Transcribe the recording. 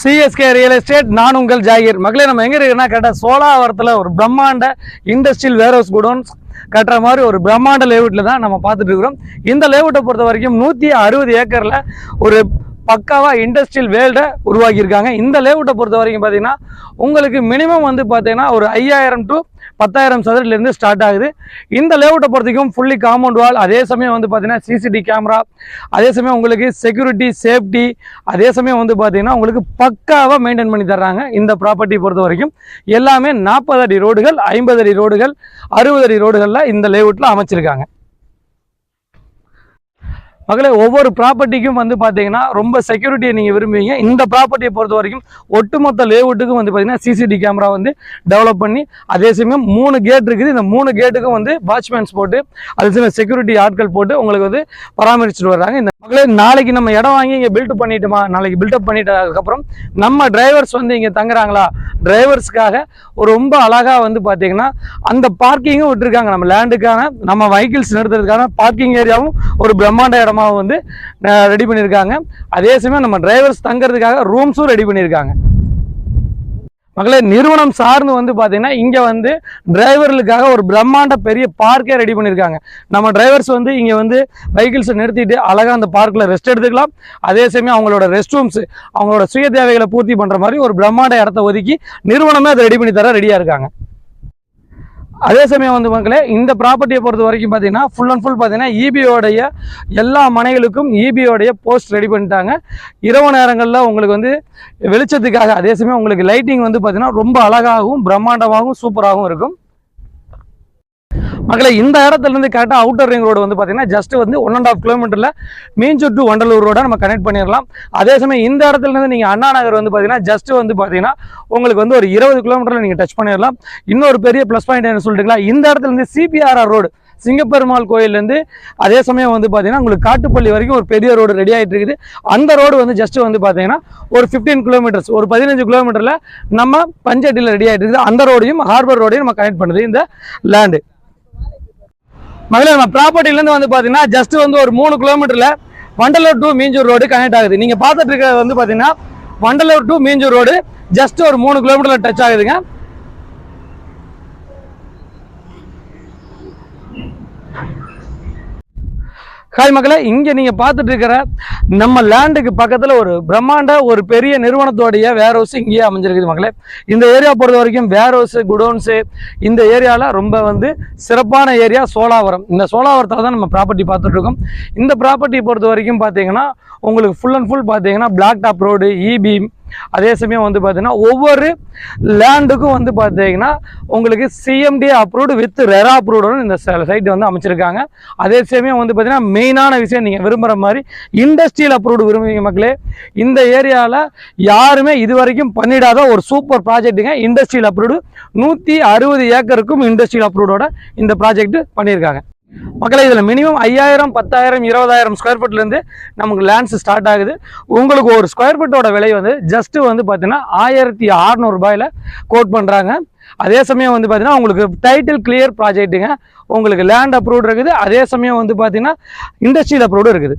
CSK real estate நான் உங்கள் ஜாகிர். மகளே நம்ம எங்கே இருக்குன்னா கரெக்டாக சோலாவரத்தில் ஒரு பிரம்மாண்ட இண்டஸ்ட்ரியல் வேர் ஹவுஸ் குடோன்ஸ் கட்டுற மாதிரி ஒரு பிரம்மாண்ட லேவுட்டில் தான் நம்ம பார்த்துட்டு இருக்கிறோம். இந்த லேவுட்டை பொறுத்த வரைக்கும் நூற்றி அறுபது ஏக்கரில் ஒரு பக்காவாக இண்டஸ்ட்ரியல் வேல்டை உருவாக்கியிருக்காங்க. இந்த லேவுட்டை பொறுத்த வரைக்கும் பார்த்தீங்கன்னா உங்களுக்கு மினிமம் வந்து பார்த்தீங்கன்னா ஒரு ஐயாயிரம் டு பத்தாயிரம் சதுரத்துலேருந்து ஸ்டார்ட் ஆகுது. இந்த லேவுட்டை பொறுத்தவரைக்கும் ஃபுல்லி காம்பவுண்ட் வால் அதே சமயம் வந்து பார்த்தீங்கன்னா சிசிடி கேமரா அதே சமயம் உங்களுக்கு செக்யூரிட்டி சேஃப்டி அதே சமயம் வந்து பார்த்தீங்கன்னா உங்களுக்கு பக்காவாக மெயின்டைன் பண்ணி தர்றாங்க இந்த ப்ராப்பர்ட்டி பொறுத்த வரைக்கும் எல்லாமே நாற்பது அடி ரோடுகள் ஐம்பது அடி ரோடுகள் அறுபது அடி ரோடுகளில் இந்த லேவுட்டில் அமைச்சிருக்காங்க. மகளே ஒவ்வொரு ப்ராப்பர்ட்டிக்கும் வந்து பார்த்தீங்கன்னா ரொம்ப செக்யூரிட்டியை நீங்கள் விரும்புவீங்க. இந்த ப்ராப்பர்ட்டியை பொறுத்த வரைக்கும் ஒட்டுமொத்த லேவுட்டுக்கும் வந்து பார்த்தீங்கன்னா சிசிடி கேமரா வந்து டெவலப் பண்ணி அதே சமயம் மூணு கேட் இருக்குது. இந்த மூணு கேட்டுக்கும் வந்து வாட்ச்மேன்ஸ் போட்டு அதே சமயம் செக்யூரிட்டி ஆட்கள் போட்டு உங்களுக்கு வந்து பராமரிச்சுட்டு வர்றாங்க. இந்த மகளே நாளைக்கு நம்ம இடம் வாங்கி இங்கே பில்ட் பண்ணிட்டோமா? நாளைக்கு பில்டப் பண்ணிட்டதுக்கப்புறம் நம்ம டிரைவர்ஸ் வந்து இங்கே தங்குறாங்களா? டிரைவர்ஸ்க்காக ஒரு ரொம்ப அழகாக வந்து பார்த்தீங்கன்னா அந்த பார்க்கிங்கும் விட்டுருக்காங்க. நம்ம லேண்டுக்கான நம்ம வெஹிக்கிள்ஸ் நிறுத்துறதுக்கான பார்க்கிங் ஏரியாவும் ஒரு பிரம்மாண்ட இடம் வந்து ரெடி பண்ணியிருக்காங்க அதே சமயம் நம்ம டிரைவர்ஸ் தங்கிறதுக்காக ரூம்ஸும் ரெடி பண்ணியிருக்காங்க மகளே நிறுவனம் சார்ந்து வந்து பார்த்தீங்கன்னா இங்கே வந்து டிரைவர்களுக்காக ஒரு பிரம்மாண்ட பெரிய பார்க்கே ரெடி பண்ணியிருக்காங்க நம்ம டிரைவர்ஸ் வந்து இங்கே வந்து வெஹிக்கிள்ஸை நிறுத்திட்டு அழகாக அந்த பார்க்கில் ரெஸ்ட் எடுத்துக்கலாம். அதே சமயம் அவங்களோட ரெஸ்ட் ரூம்ஸ் அவங்களோட சுய தேவைகளை பூர்த்தி பண்ணுற மாதிரி ஒரு பிரம்மாண்ட இடத்த ஒதுக்கி நிறுவனமே அதை ரெடி பண்ணி தர ரெடியாக இருக்காங்க. அதே சமயம் வந்து மக்களே இந்த ப்ராப்பர்ட்டியை பொறுத்த வரைக்கும் பார்த்தீங்கன்னா ஃபுல் அண்ட் ஃபுல் பார்த்தீங்கன்னா ஈபியோடைய எல்லா மனைகளுக்கும் ஈபியோடைய போஸ்ட் ரெடி பண்ணிட்டாங்க. இரவு நேரங்களில் உங்களுக்கு வந்து வெளிச்சத்துக்காக அதே சமயம் உங்களுக்கு லைட்டிங் வந்து பார்த்தீங்கன்னா ரொம்ப அழகாகவும் பிரம்மாண்டமாகவும் சூப்பராகவும் இருக்கும். மக்களை இந்த இடத்துலேருந்து கரெக்டாக அவுட்டர் ரிங் ரோடு வந்து பார்த்தீங்கன்னா ஜஸ்ட் வந்து ஒன் அண்ட் ஆஃப் கிலோமீட்டரில் மீஞ்சூர் டு வண்டலூர் ரோட நம்ம கனெக்ட் பண்ணிடலாம். அதே சமயம் இந்த இடத்துல இருந்து நீங்கள் அண்ணா நகர் வந்து பார்த்தீங்கன்னா ஜஸ்ட் வந்து பார்த்தீங்கன்னா உங்களுக்கு வந்து ஒரு இருபது கிலோமீட்டரில் நீங்கள் டச் பண்ணிடலாம். இன்னொரு பெரிய ப்ளஸ் பாயிண்ட் என்ன சொல்லிட்டுங்களா இந்த இடத்துல இருந்து சிபிஆர்ஆர் ரோடு சிங்கப்பெருமாள் கோயிலேருந்து அதே சமயம் வந்து பார்த்தீங்கன்னா உங்களுக்கு காட்டுப்பள்ளி வரைக்கும் ஒரு பெரிய ரோடு ரெடி ஆகிட்டு இருக்குது. அந்த ரோடு வந்து ஜஸ்ட் வந்து பார்த்தீங்கன்னா ஒரு ஃபிஃப்டீன் கிலோமீட்டர்ஸ் ஒரு பதினஞ்சு கிலோமீட்டரில் நம்ம பஞ்சட்டியில் ரெடி ஆகிட்டு இருக்குது. அந்த ரோடையும் ஹார்பர் ரோடையும் நம்ம கனெக்ட் பண்ணுது இந்த லேண்டு முதல்ல நம்ம ப்ராப்பர்ட்டிலேருந்து வந்து பார்த்தீங்கன்னா ஜஸ்ட் வந்து ஒரு மூணு கிலோமீட்டரில் Vandalur to Minjur road connect ஆகுது. நீங்கள் பார்த்துட்டு இருக்கிறது வந்து பார்த்தீங்கன்னா Vandalur to Minjur road just ஒரு மூணு கிலோமீட்டரில் டச் ஆகுதுங்க. ஹாய் மக்களே இங்கே நீங்கள் பார்த்துட்டு இருக்கிற நம்ம லேண்டுக்கு பக்கத்தில் ஒரு பிரம்மாண்ட ஒரு பெரிய நிறுவனத்தோடைய வேர் ஹவுஸ் இங்கேயே அமைஞ்சிருக்குது மக்களே. இந்த ஏரியா பொறுத்த வரைக்கும் வேர் ஹவுஸு குடோன்ஸு இந்த ஏரியாவில் ரொம்ப வந்து சிறப்பான ஏரியா சோலாவரம் இந்த சோலாவரத்தில் தான் நம்ம ப்ராப்பர்ட்டி பார்த்துட்ருக்கோம். இந்த ப்ராப்பர்ட்டி பொறுத்த வரைக்கும் பார்த்தீங்கன்னா உங்களுக்கு ஃபுல் அண்ட் ஃபுல் பார்த்தீங்கன்னா பிளாக் டாப் ரோடு இபி அதே சமயம் வந்து பார்த்தீங்கன்னா ஒவ்வொரு லேண்டுக்கும் வந்து பார்த்தீங்கன்னா உங்களுக்கு CMD approved with RERA approved இந்த சைட் வந்து அமைச்சிருக்காங்க. அதே சமயம் வந்து பார்த்தீங்கன்னா மெயினான விஷயம் நீங்கள் விரும்புகிற மாதிரி இண்டஸ்ட்ரியல் அப்ரூவ்டு விரும்புவீங்க மக்களே. இந்த ஏரியாவில் யாருமே இது வரைக்கும் பண்ணிடாத ஒரு சூப்பர் ப்ராஜெக்ட்டுங்க இண்டஸ்ட்ரியல் அப்ரூவ்டு நூற்றி அறுபது ஏக்கருக்கும் இண்டஸ்ட்ரியல் அப்ரூவ்டோட இந்த ப்ராஜெக்ட் பண்ணியிருக்காங்க மக்களை இதில் மினிமம் ஐயாயிரம் பத்தாயிரம் இருபதாயிரம் ஸ்கொயர் ஃபீட்லேருந்து நமக்கு லேண்ட்ஸ் ஸ்டார்ட் ஆகுது. உங்களுக்கு ஒரு ஸ்கொயர் ஃபீட்டோட விலை வந்து ஜஸ்ட்டு வந்து பார்த்தீங்கன்னா ஆயிரத்தி அறநூறுபாயில் கோட் பண்ணுறாங்க அதே சமயம் வந்து பார்த்தீங்கன்னா உங்களுக்கு டைட்டில் கிளியர் ப்ராஜெக்ட்டுங்க உங்களுக்கு லேண்ட் அப்ரூவ்டு இருக்குது. அதே சமயம் வந்து பார்த்தீங்கன்னா இண்டஸ்ட்ரியல் அப்ரூவ்டு இருக்குது.